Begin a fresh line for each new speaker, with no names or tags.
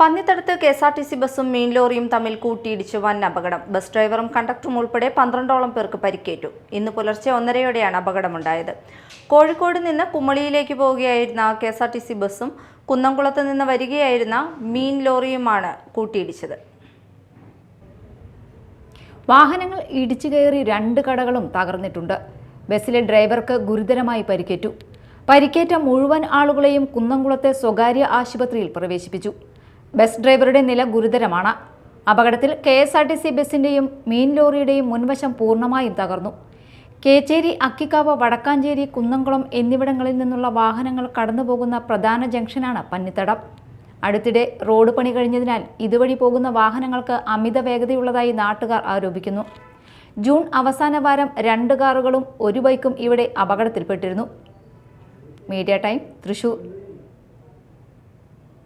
പന്നിത്തടത്ത് K S R T C ബസ്സും മെയിൻ ലോറിയും തമ്മിൽ കൂട്ടിയിടിച്ച് വൻ അപകടം. ബസ് ഡ്രൈവറും കണ്ടക്ടറും ഉൾപ്പെടെ പന്ത്രണ്ടോളം പേർക്ക് പരിക്കേറ്റു. ഇന്ന് പുലർച്ചെ ഒന്നരയോടെയാണ് അപകടമുണ്ടായത്. കോഴിക്കോട് നിന്ന് കുമളിയിലേക്ക് പോവുകയായിരുന്ന K S R T C ബസ്സും കുന്നംകുളത്ത് നിന്ന് വരികയായിരുന്ന മീൻ ലോറിയുമാണ് കൂട്ടിയിടിച്ചത്.
വാഹനങ്ങൾ ഇടിച്ചു കയറി രണ്ട് കടകളും തകർന്നിട്ടുണ്ട്. ബസ്സിലെ ഡ്രൈവർക്ക് ഗുരുതരമായി പരിക്കേറ്റു. പരിക്കേറ്റ മുഴുവൻ ആളുകളെയും കുന്നംകുളത്തെ സ്വകാര്യ ആശുപത്രിയിൽ പ്രവേശിപ്പിച്ചു. ബസ് ഡ്രൈവറുടെ നില ഗുരുതരമാണ്. അപകടത്തിൽ K S R T C ബസിന്റെയും മീൻ ലോറിയുടെയും മുൻവശം പൂർണമായും തകർന്നു. കേച്ചേരി അക്കിക്കാവ് വടക്കാഞ്ചേരി കുന്നംകുളം എന്നിവിടങ്ങളിൽ നിന്നുള്ള വാഹനങ്ങൾ കടന്നുപോകുന്ന പ്രധാന ജംഗ്ഷനാണ് പന്നിത്തടം. അടുത്തിടെ റോഡ് പണി കഴിഞ്ഞതിനാൽ ഇതുവഴി പോകുന്ന വാഹനങ്ങൾക്ക് അമിത വേഗതയുള്ളതായി നാട്ടുകാർ ആരോപിക്കുന്നു. ജൂൺ അവസാന വാരം രണ്ട് കാറുകളും ഒരു ബൈക്കും ഇവിടെ അപകടത്തിൽപ്പെട്ടിരുന്നു. Media time Thrissur.